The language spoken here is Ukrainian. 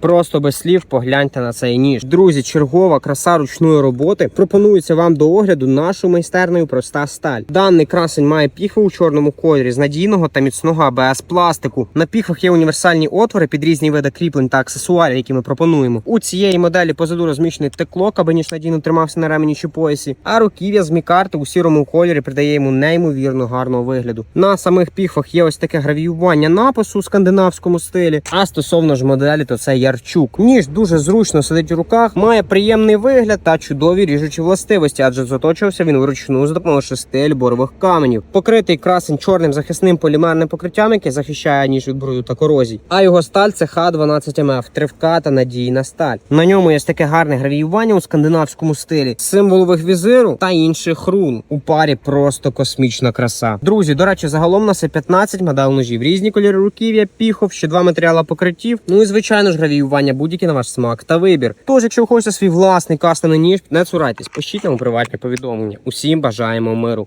Просто без слів погляньте на цей ніж. Друзі, чергова краса ручної роботи пропонується вам до огляду нашою майстерною проста сталь. Даний красень має піхви у чорному кольорі з надійного та міцного АБС пластику. На піхвах є універсальні отвори під різні види кріплень та аксесуарів, які ми пропонуємо. У цієї моделі позаду розміщений теклок, аби ніж надійно тримався на ремені чи поясі. А руків'я з мікарти у сірому кольорі придає йому неймовірно гарного вигляду. На самих піхвах є ось таке гравіювання напису у скандинавському стилі. А стосовно ж моделі, то це ярчук. Ніж дуже зручно сидить у руках, має приємний вигляд та чудові ріжучі властивості, адже заточувався він вручну за допомогою шести альборових каменів. Покритий красень чорним захисним полімерним покриттям, яке захищає ніж від бруду та корозій. А його сталь це Х12МФ, тривка та надійна сталь. На ньому є таке гарне гравіювання у скандинавському стилі, символових візиру та інших рун. У парі просто космічна краса. Друзі, до речі, загалом нас є 15 модель ножів, різні кольори руків'я, піхов, ще два матеріали покриттів. Ну і звичайно ж гравіювання будь-які на ваш смак та вибір. Тож, якщо ви хочете свій власний кастомний ніж, не цурайтесь, пишіть нам у приватні повідомлення. Усім бажаємо миру.